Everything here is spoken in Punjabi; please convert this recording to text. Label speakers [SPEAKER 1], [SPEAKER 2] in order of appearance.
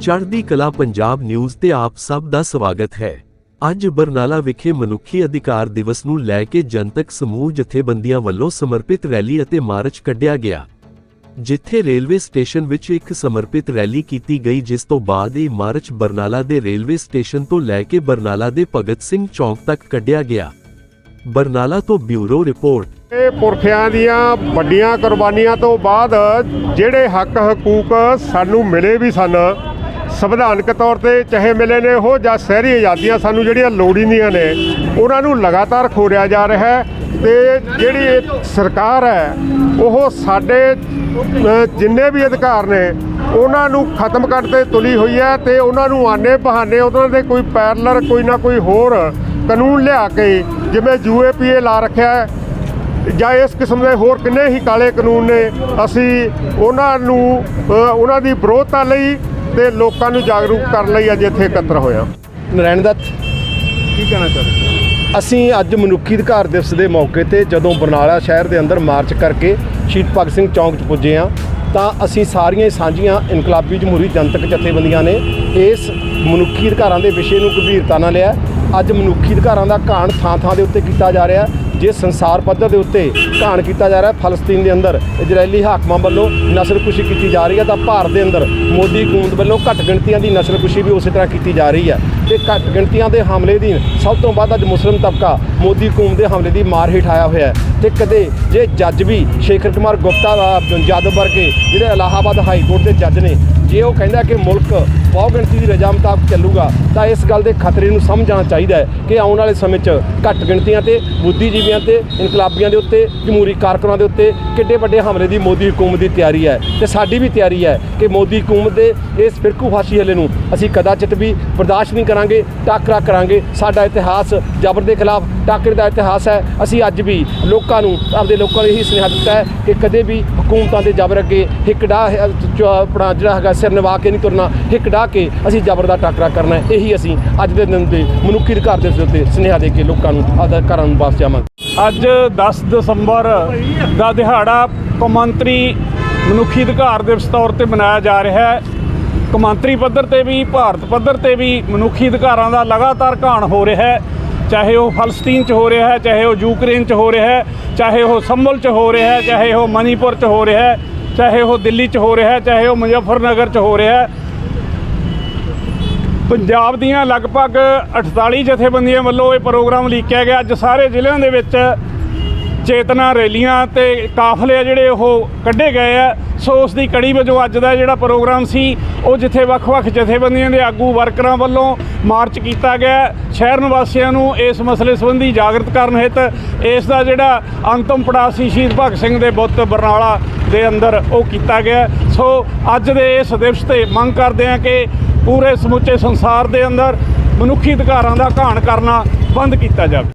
[SPEAKER 1] ਚੜ੍ਹਦੀ ਕਲਾ ਪੰਜਾਬ ਨਿਊਜ਼ ਤੇ ਆਪ ਸਭ ਦਾ ਸਵਾਗਤ ਹੈ। ਅੱਜ ਬਰਨਾਲਾ ਵਿਖੇ ਮਨੁੱਖੀ ਅਧਿਕਾਰ ਦਿਵਸ ਨੂੰ ਲੈ ਕੇ ਜਨਤਕ ਸਮੂਹ ਜਥੇਬੰਦੀਆਂ ਵੱਲੋਂ ਸਮਰਪਿਤ ਰੈਲੀ ਅਤੇ ਮਾਰਚ ਕੱਢਿਆ ਗਿਆ। ਜਿੱਥੇ ਰੇਲਵੇ ਸਟੇਸ਼ਨ ਵਿੱਚ ਇੱਕ ਸਮਰਪਿਤ ਰੈਲੀ ਕੀਤੀ ਗਈ, ਜਿਸ ਤੋਂ ਬਾਅਦ ਇਹ ਮਾਰਚ ਬਰਨਾਲਾ ਦੇ ਰੇਲਵੇ ਸਟੇਸ਼ਨ ਤੋਂ ਲੈ ਕੇ ਬਰਨਾਲਾ ਦੇ ਭਗਤ ਸਿੰਘ ਚੌਂਕ ਤੱਕ ਕੱਢਿਆ ਗਿਆ। ਬਰਨਾਲਾ ਤੋਂ ਬਿਊਰੋ ਰਿਪੋਰਟ।
[SPEAKER 2] ਇਹ ਪੁਰਖਿਆਂ ਦੀਆਂ ਵੱਡੀਆਂ ਕੁਰਬਾਨੀਆਂ ਤੋਂ ਬਾਅਦ ਜਿਹੜੇ ਹੱਕ ਹਕੂਕ ਸਾਨੂੰ ਮਿਲੇ ਵੀ ਸਨ ਸੰਵਿਧਾਨਕ ਤੌਰ ਤੇ ਚਾਹੇ ਮਿਲੇ ਨੇ ਉਹ ਜਾਂ ਸ਼ਹਿਰੀ ਆਜ਼ਾਦੀਆਂ ਸਾਨੂੰ ਜਿਹੜੀਆਂ ਲੋੜੀਂਦੀਆਂ ਨੇ, ਉਹਨਾਂ ਨੂੰ ਲਗਾਤਾਰ ਖੋਰਿਆ ਜਾ ਰਿਹਾ ਹੈ ਤੇ ਜਿਹੜੀ ਇਹ ਸਰਕਾਰ ਹੈ, ਉਹ ਸਾਡੇ ਜਿੰਨੇ ਵੀ ਅਧਿਕਾਰ ਨੇ, ਉਹਨਾਂ ਨੂੰ ਖਤਮ ਕਰਨ ਤੇ ਤੁਲੀ ਹੋਈ ਹੈ ਤੇ ਉਹਨਾਂ ਨੂੰ ਆਨੇ ਬਹਾਨੇ ਉਹਨਾਂ ਦੇ ਕੋਈ ਪੈਰਲਰ, ਕੋਈ ਨਾ ਕੋਈ ਹੋਰ ਕਾਨੂੰਨ ਲਿਆ ਕੇ ਜਿਵੇਂ ਯੂਏਪੀਏ ਲਾ ਰੱਖਿਆ ਹੈ, ਜਾਂ ਇਸ ਕਿਸਮ ਦੇ ਹੋਰ ਕਿੰਨੇ ਹੀ ਕਾਲੇ ਕਾਨੂੰਨ ਨੇ, ਅਸੀਂ ਉਹਨਾਂ ਨੂੰ ਉਹਨਾਂ ਦੀ ਵਿਰੋਧਤਾ ਲਈ ਤੇ ਲੋਕਾਂ ਨੂੰ ਜਾਗਰੂਕ ਕਰਨ ਲਈ ਅੱਜ ਇੱਥੇ ਇਕੱਤਰ ਹੋਇਆ
[SPEAKER 3] ਨਰਾਇਣ ਦੱਤ
[SPEAKER 2] ਕੀ ਕਹਿਣਾ ਚਾਹੁੰਦੇ
[SPEAKER 3] ਅਸੀਂ ਅੱਜ ਮਨੁੱਖੀ ਅਧਿਕਾਰ ਦਿਵਸ ਦੇ ਮੌਕੇ ਤੇ ਜਦੋਂ ਬਰਨਾਲਾ ਸ਼ਹਿਰ ਦੇ ਅੰਦਰ ਮਾਰਚ ਕਰਕੇ ਸ਼ਹੀਦ ਭਗਤ ਸਿੰਘ ਚੌਂਕ 'ਚ ਪੁੱਜੇ ਆ ਤਾਂ ਅਸੀਂ ਸਾਰੀਆਂ ਸਾਂਝੀਆਂ ਇਨਕਲਾਬੀ ਜਮਹੂਰੀ ਜਨਤਕ ਜਥੇਬੰਦੀਆਂ ਨੇ ਇਸ ਮਨੁੱਖੀ ਅਧਿਕਾਰਾਂ ਦੇ ਵਿਸ਼ੇ ਨੂੰ ਗੰਭੀਰਤਾ ਨਾਲ ਲਿਆ। ਅੱਜ ਮਨੁੱਖੀ ਅਧਿਕਾਰਾਂ ਦਾ ਘਾਣ ਥਾਂ ਥਾਂ ਦੇ ਉੱਤੇ ਕੀਤਾ ਜਾ ਰਿਹਾ। ਜੇ ਸੰਸਾਰ ਪੱਧਰ ਦੇ ਉੱਤੇ ਘਾਣ ਕੀਤਾ ਜਾ ਰਿਹਾ ਫਲਸਤੀਨ ਦੇ ਅੰਦਰ, ਇਜ਼ਰਾਈਲੀ ਹਾਕਮਾਂ ਵੱਲੋਂ ਨਸਲਕੁਸ਼ੀ ਕੀਤੀ ਜਾ ਰਹੀ ਹੈ ਤਾਂ ਭਾਰਤ ਦੇ ਅੰਦਰ ਮੋਦੀ ਹਕੂਮਤ ਵੱਲੋਂ ਘੱਟ ਗਿਣਤੀਆਂ ਦੀ ਨਸਲਕੁਸ਼ੀ ਵੀ ਉਸੇ ਤਰ੍ਹਾਂ ਕੀਤੀ ਜਾ ਰਹੀ ਹੈ। ਤੇ ਘੱਟ ਗਿਣਤੀਆਂ ਦੇ ਹਮਲੇ ਦੀ ਸਭ ਤੋਂ ਵੱਧ ਅੱਜ ਮੁਸਲਿਮ ਤਬਕਾ ਮੋਦੀ ਹਕੂਮਤ ਦੇ ਹਮਲੇ ਦੀ ਮਾਰ ਹੇਠ ਆਇਆ ਹੋਇਆ ਹੈ। ਤੇ ਕਦੇ ਜੇ ਜੱਜ ਵੀ ਸ਼ੇਖਰ ਕੁਮਾਰ ਗੁਪਤਾ ਯਾਦਵ ਵਰਗੇ ਜਿਹੜੇ ਇਲਾਹਾਬਾਦ ਹਾਈ ਕੋਰਟ ਦੇ ਜੱਜ ਨੇ, ਜੇ ਉਹ ਕਹਿੰਦਾ ਕਿ ਮੁਲਕ ਬਹੁ ਗਿਣਤੀ ਦੀ ਰਜਾ ਮੁਤਾਬਕ ਚੱਲੂਗਾ, ਤਾਂ ਇਸ ਗੱਲ ਦੇ ਖਤਰੇ ਨੂੰ ਸਮਝਣਾ ਚਾਹੀਦਾ ਹੈ ਕਿ ਆਉਣ ਵਾਲੇ ਸਮੇਂ 'ਚ ਘੱਟ ਗਿਣਤੀਆਂ ਤੇ ਬੁੱਧੀਜੀਵੀਆਂ ਤੇ ਇਨਕਲਾਬੀਆਂ ਦੇ ਉੱਤੇ ਜਮਹੂਰੀ ਕਾਰਕੁਨਾਂ ਦੇ ਉੱਤੇ ਕਿੱਡੇ ਵੱਡੇ ਹਮਲੇ ਦੀ ਮੋਦੀ ਹਕੂਮਤ ਦੀ ਤਿਆਰੀ ਹੈ। ਤੇ ਸਾਡੀ ਵੀ ਤਿਆਰੀ ਹੈ ਕਿ ਮੋਦੀ ਹਕੂਮਤ ਦੇ ਇਸ ਫਿਰਕੂ ਫਾਸ਼ੀ ਹਲੇ ਨੂੰ ਅਸੀਂ ਕਦਾਚਿਤ ਵੀ ਬਰਦਾਸ਼ਤ ਨਹੀਂ ਕਰਾਂਗੇ। ਟਾਕਰਾ ਕਰਾਂਗੇ। ਸਾਡਾ ਇਤਿਹਾਸ ਜ਼ਬਰ ਦੇ ਖਿਲਾਫ ਟਾਕਰੇ ਦਾ ਇਤਿਹਾਸ ਹੈ। ਅਸੀਂ ਅੱਜ ਵੀ ਲੋਕਾਂ ਨੂੰ, ਆਪਦੇ ਲੋਕਾਂ ਨੂੰ ਇਹੀ ਸੁਨੇਹਾ ਦਿੱਤਾ ਹੈ ਕਿ ਕਦੇ ਵੀ ਹਕੂਮਤਾਂ ਦੇ ਜ਼ਬਰ ਅੱਗੇ ਹਿੱਕ ਡਾਹ ਆਪਣਾ ਜਿਹੜਾ ਹੈਗਾ ਸਿਰ ਨਿਵਾ ਕੇ ਨਹੀਂ ਤੁਰਨਾ, ਹਿੱਕ ਡਾਹ ਕੇ ਅਸੀਂ ਜ਼ਬਰ ਦਾ ਟਾਕਰਾ ਕਰਨਾ ਹੈ। ਇਹੀ ਅਸੀਂ ਅੱਜ ਦੇ ਦਿਨ ਦੇ ਮਨੁੱਖੀ ਅਧਿਕਾਰ ਦਿਵਸ ਦੇ ਉੱਤੇ ਸੁਨੇਹਾ ਦੇ ਕੇ ਲੋਕਾਂ ਨੂੰ ਆਪਦਾ ਘਰਾਂ ਨੂੰ ਵਾਪਸ ਜਾਵਾਂਗੇ।
[SPEAKER 4] ਅੱਜ 10 ਦਸੰਬਰ ਦਾ ਦਿਹਾੜਾ ਕੌਮਾਂਤਰੀ ਮਨੁੱਖੀ ਅਧਿਕਾਰ ਦਿਵਸ ਤੌਰ ਤੇ ਮਨਾਇਆ ਜਾ ਰਿਹਾ ਹੈ। ਕੌਮਾਂਤਰੀ ਪੱਧਰ ਤੇ ਵੀ, ਭਾਰਤ ਪੱਧਰ ਤੇ ਵੀ ਮਨੁੱਖੀ ਅਧਿਕਾਰਾਂ ਦਾ ਲਗਾਤਾਰ ਘਾਣ ਹੋ ਰਿਹਾ ਹੈ। ਚਾਹੇ ਉਹ ਫਲਸਤੀਨ 'ਚ ਹੋ ਰਿਹਾ ਹੈ, ਚਾਹੇ ਉਹ ਯੂਕਰੇਨ 'ਚ ਹੋ ਰਿਹਾ ਹੈ, ਚਾਹੇ ਉਹ ਸੰਭਲ 'ਚ ਹੋ ਰਿਹਾ ਹੈ, ਚਾਹੇ ਉਹ ਮਨੀਪੁਰ 'ਚ ਹੋ ਰਿਹਾ ਹੈ, ਚਾਹੇ ਉਹ ਦਿੱਲੀ 'ਚ ਹੋ ਰਿਹਾ ਹੈ, ਚਾਹੇ ਉਹ ਮੁਜ਼ੱਫਰਨਗਰ 'ਚ ਹੋ ਰਿਹਾ ਹੈ। ਪੰਜਾਬ ਦੀਆਂ ਲਗਭਗ 48 ਜਥੇਬੰਦੀਆਂ ਵੱਲੋਂ ਇਹ ਪ੍ਰੋਗਰਾਮ ਲੀਕਿਆ ਗਿਆ। ਅੱਜ ਸਾਰੇ ਜ਼ਿਲ੍ਹਿਆਂ ਦੇ ਵਿੱਚ ਚੇਤਨਾ ਰੈਲੀਆਂ ਤੇ ਕਾਫਲੇ ਆ ਜਿਹੜੇ ਉਹ ਕੱਢੇ ਗਏ ਆ। ਸੋ ਉਸ ਦੀ ਕੜੀ ਵਜੋਂ ਅੱਜ ਦਾ ਜਿਹੜਾ ਪ੍ਰੋਗਰਾਮ ਸੀ, ਉਹ ਜਿੱਥੇ ਵੱਖ-ਵੱਖ ਜਥੇਬੰਦੀਆਂ ਦੇ ਆਗੂ ਵਰਕਰਾਂ ਵੱਲੋਂ ਮਾਰਚ ਕੀਤਾ ਗਿਆ। ਸ਼ਹਿਰ ਨਿਵਾਸੀਆਂ ਨੂੰ ਇਸ ਮਸਲੇ ਸੰਬੰਧੀ ਜਾਗਰਤ ਕਰਨ ਹਿੱਤ ਇਸ ਦਾ ਜਿਹੜਾ ਅੰਤਮ ਪੜਾਅ ਸੀ ਸ਼ਹੀਦ ਭਗਤ ਸਿੰਘ ਦੇ ਬੁੱਤ ਬਰਨਾਲਾ ਦੇ ਅੰਦਰ ਉਹ ਕੀਤਾ ਗਿਆ। ਸੋ ਅੱਜ ਦੇ ਇਸ ਦਿਵਸ ਤੇ ਮੰਗ ਕਰਦੇ ਹਾਂ ਕਿ ਪੂਰੇ ਸਮੁੱਚੇ ਸੰਸਾਰ ਦੇ ਅੰਦਰ ਮਨੁੱਖੀ ਅਧਿਕਾਰਾਂ ਦਾ ਘਾਣ ਕਰਨਾ ਬੰਦ ਕੀਤਾ ਜਾਵੇ।